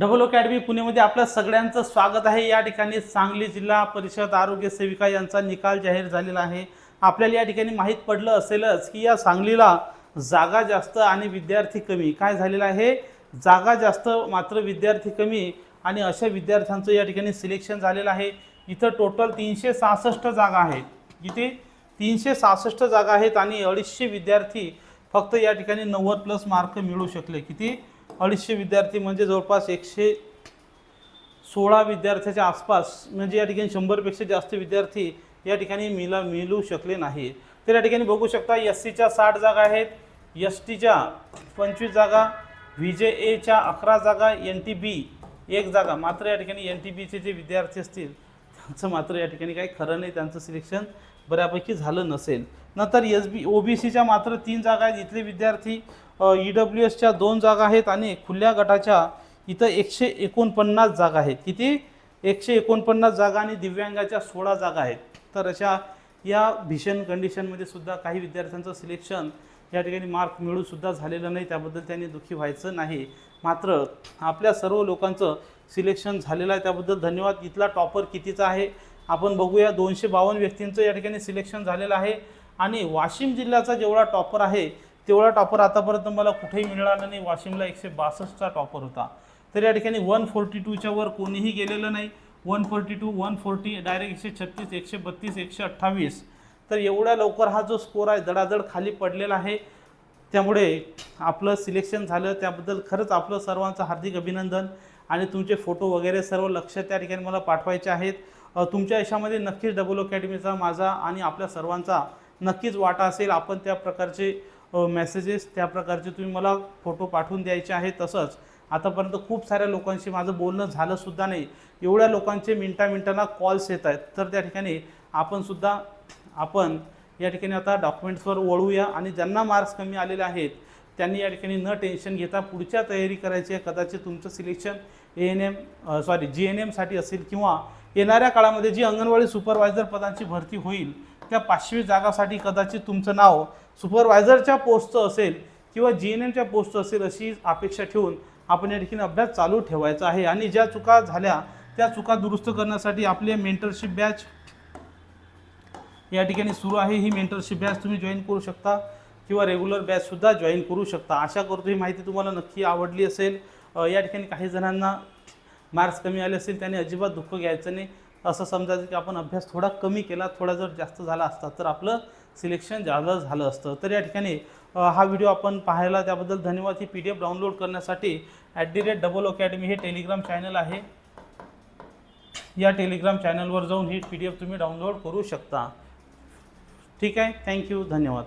Double academy पुणेमध्ये आपलं सगळ्यांचं स्वागत आहे. या ठिकाणी सांगली जिल्हा परिषद आरोग्य सेविका यांचा निकाल जाहीर झालेला आहे. आपल्याला या ठिकाणी माहीत पडलं असेलच की या सांगलीला जागा जास्त आणि विद्यार्थी कमी. काय झालेलं आहे? जागा जास्त मात्र विद्यार्थी कमी आणि अशा विद्यार्थ्यांचं या ठिकाणी सिलेक्शन झालेलं आहे. इथं टोटल तीनशे सहासष्ट जागा आहेत. किती तीनशे सहासष्ट जागा आहेत आणि अडीचशे विद्यार्थी फक्त या ठिकाणी नव्वद प्लस मार्क मिळू शकले. किती? अडीचशे विद्यार्थी म्हणजे जवळपास एकशे सोळा विद्यार्थ्याच्या आसपास म्हणजे या ठिकाणी शंभरपेक्षा जास्त विद्यार्थी या ठिकाणी मिला मिळू शकले नाही. तर या ठिकाणी बघू शकता एस सीच्या साठ जागा आहेत एस टीच्या पंचवीस जागा व्ही जे एच्या अकरा जागा एन टी बी एक जागा. मात्र या ठिकाणी एन टी बीचे जे विद्यार्थी असतील त्यांचं मात्र या ठिकाणी काही खरं नाही त्यांचं सिलेक्शन बऱ्यापैकी झालं नसेल. नंतर एस बी ओ बी सीच्या मात्र तीन जागा आहेत इथले विद्यार्थी. ई डब्ल्यू एसच्या दोन जागा आहेत आणि खुल्या गटाच्या इथं एकशे एकोणपन्नास जागा आहेत. किती? एकशे एकोणपन्नास जागा आणि दिव्यांगाच्या सोळा जागा आहेत. तर अशा या भीषण कंडिशनमध्ये सुद्धा काही विद्यार्थ्यांचं सिलेक्शन या ठिकाणी मार्क मिळूनसुद्धा झालेलं नाही. त्याबद्दल त्यांनी दुःखी व्हायचं नाही. मात्र आपल्या सर्व लोकांचं सिलेक्शन झालेलं आहे. त्याबद्दल धन्यवाद. इथला टॉपर कितीचा आहे? आपण बघूया. दोनशे बावन्न व्यक्तींचं या ठिकाणी सिलेक्शन झालेलं आहे. आणि वाशिम जिल्ह्याचा जेवढा टॉपर आहे तेवढा टॉपर आतापर्यंत मला कुठेही मिळाला नाही. वाशिमला एकशे बासष्टचा टॉपर होता. तर या ठिकाणी वन फोर्टी टूच्या वर कोणीही गेलेलं नाही. One forty two one forty direct एकशे छत्तीस एकशे बत्तीस एकशे अठ्ठावीस. तर एवढ्या लवकर हा जो स्कोर आहे दडादड खाली पडलेला आहे. त्यामुळे आपलं सिलेक्शन झालं. त्याबद्दल खरंच आपलं सर्वांचं हार्दिक अभिनंदन. आणि तुमचे फोटो वगैरे सर्व लक्ष त्या ठिकाणी मला पाठवायचे आहेत. तुमच्या यशामध्ये नक्कीच डबल अकॅडमीचा माझा आणि आपल्या सर्वांचा नक्कीच वाटा असेल. आपण त्या प्रकारचे मेसेजेस त्या प्रकारचे तुम्ही मला फोटो पाठवून द्यायचे आहेत तसंच. आतापर्यंत खूप साऱ्या लोकांशी माझं बोलणं झालंसुद्धा नाही. एवढ्या लोकांचे मिनटा मिनटाला कॉल्स येत आहेत. तर त्या ठिकाणी आपणसुद्धा आपण या ठिकाणी आता डॉक्युमेंट्सवर वळूया आणि ज्यांना मार्क्स कमी आलेले आहेत त्यांनी या ठिकाणी न टेन्शन घेता पुढच्या तयारी करायची आहे. कदाचित तुमचं selection A N M sorry G N एमसाठी असेल किंवा येणाऱ्या काळामध्ये जी अंगणवाडी सुपरवायझर पदांची भरती होईल त्या पाचवी जागासाठी कदाचित तुमचं नाव सुपरवायझरच्या पोस्टचं असेल किंवा जी एन एमच्या पोस्टचं असेल अशी अपेक्षा ठेवून आपण या ठिकाणी अभ्यास चालू ठेवायचा आहे. आणि ज्या चुका झाल्या त्या चुका दुरुस्त करण्यासाठी आपले मेंटरशिप बॅच या ठिकाणी सुरू आहे. ही मेंटरशिप बॅच तुम्ही जॉईन करू शकता किंवा रेग्युलर बॅचसुद्धा जॉईन करू शकता. आशा करतो ही माहिती तुम्हाला नक्की आवडली असेल. या ठिकाणी काही जणांना मार्क्स कमी आले असेल त्याने अजिबात दुःख घ्यायचं नाही. असं समजायचं की आपण अभ्यास थोडा कमी केला थोडा जर जास्त झाला असता तर आपलं सिलेक्शन जादा झालं असतं. तर या ठिकाणी हा व्हिडिओ आपण पाहायला त्याबद्दल धन्यवाद. ही पी डी एफ डाउनलोड करण्यासाठी at the rate double academy हे टेलिग्राम चॅनल आहे. या टेलिग्राम चॅनलवर जाऊन ही पी डी एफ तुम्ही डाउनलोड करू शकता. ठीक आहे? थँक्यू धन्यवाद.